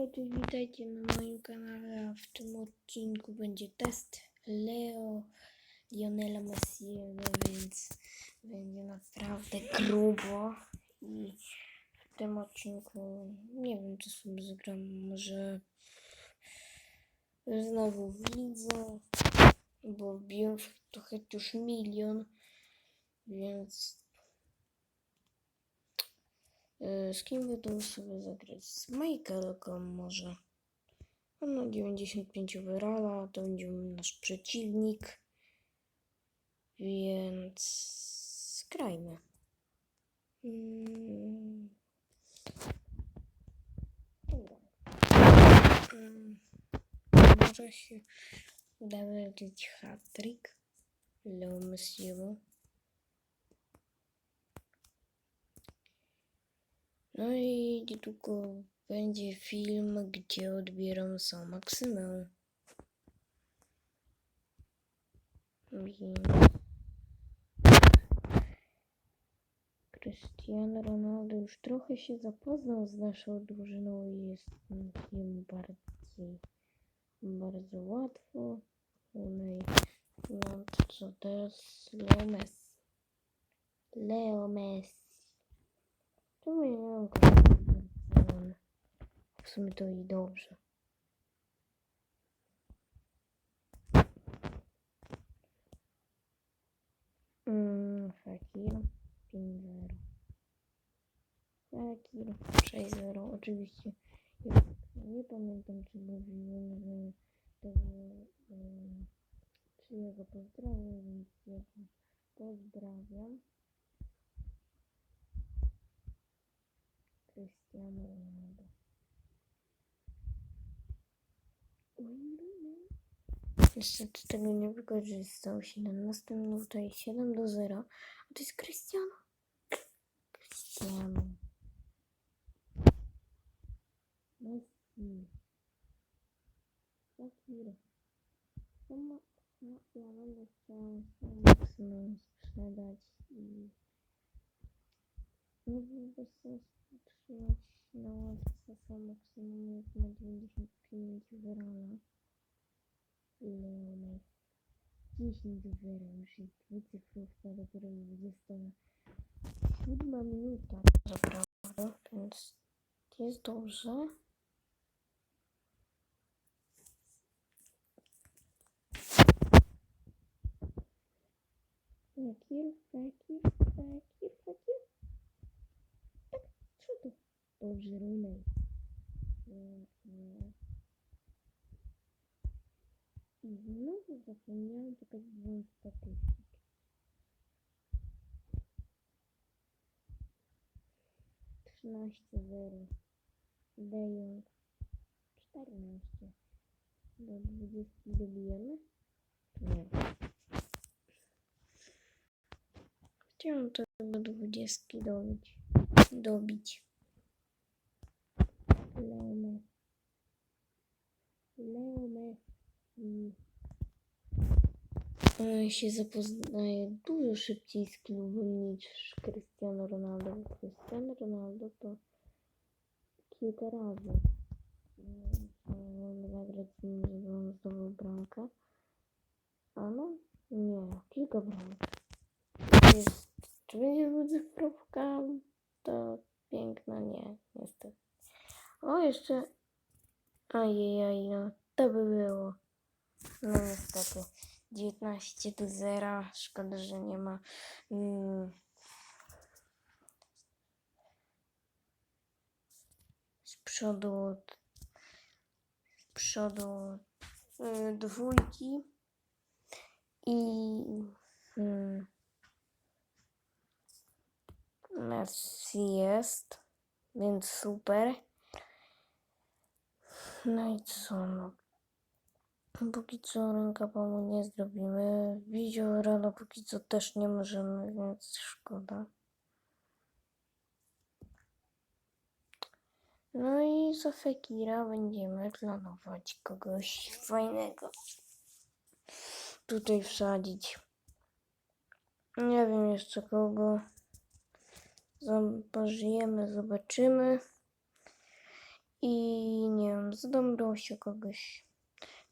Cześć, witajcie na moim kanale, a w tym odcinku będzie test Leo Lionela Messiego, więc będzie naprawdę grubo i w tym odcinku nie wiem co sobie zagram, może znowu widzę, bo wbiłem choć już milion, więc Z kim to sobie zagrać? Z Michaelką może. On ma 95 overalla, to będzie nasz przeciwnik. Więc skrajmy. Mm. Dobra. Mm. Może się uda wylecieć hat-trick. Leo Messiego. No i niedługo będzie film, gdzie odbieram sam Maksymę. Cristiano Ronaldo już trochę się zapoznał z naszą drużyną i jest im bardziej bardzo łatwo. No i no co teraz Leo Messi. Leo Messi. Czemu nie mam Barceloną? W sumie to i dobrze. Mm, Fakir 5-0. Fakir 6-0. Oczywiście. Nie pamiętam, czy mówiłem, że tego, um, czy ja go pozdrawiam, więc ja go pozdrawiam. Cristiano Ronaldo. Niestety tego nie wykorzystał. 17 minuta i 7 do 0. A to jest Cristiano. Cristiano. Messi. Shakira. Sama, ja będę chciał sam maksimum sprzedać i nie byłoby trzymać na ławce sam maksimum jak ma 95 wyrona. Leo Messi. 10 do 0 już jest dwucyfrówka, dopiero 27 minuta naprawdę, więc jest dobrze. Fakir, fakir, fakir, fakir. Dobrze, runej. Pięknie. I znowu zapomniałem pokazać wam statystyki. Trzynaście zero. De Jong. Czternaście. Do dwudziestki dobijemy? Nie. Chciałem to do dwudziestki dobić. Dobić. Leo Messi. Leo Messi. On się zapoznaje dużo szybciej z klubem niż Cristiano Ronaldo. Cristiano Ronaldo to kilka razy mm, zagrać z nim, żeby on zdobył bramkę. A no, nie, kilka bramek. Czy będzie dwucyfrówka? To piękna, nie, niestety. O, jeszcze. Ajajaj, no to by było. No niestety. 19 do 0. Szkoda, że nie ma. Mm, z przodu. Z przodu y, dwójki. I. Mm, Messi jest. Więc super. No i co? No. Póki co rękapomu nie zrobimy. Widziora no póki co też nie możemy, więc szkoda. No i za Fekira będziemy planować kogoś fajnego. Tutaj wsadzić. Nie wiem jeszcze kogo. Zobaczymy, zobaczymy. I nie wiem, z dobrością kogoś.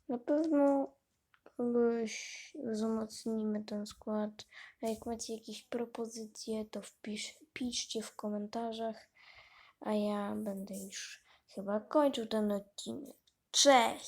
Na pewno kogoś wzmocnimy ten skład. A jak macie jakieś propozycje, to wpisz, piszcie w komentarzach. A ja będę już chyba kończył ten odcinek. Cześć!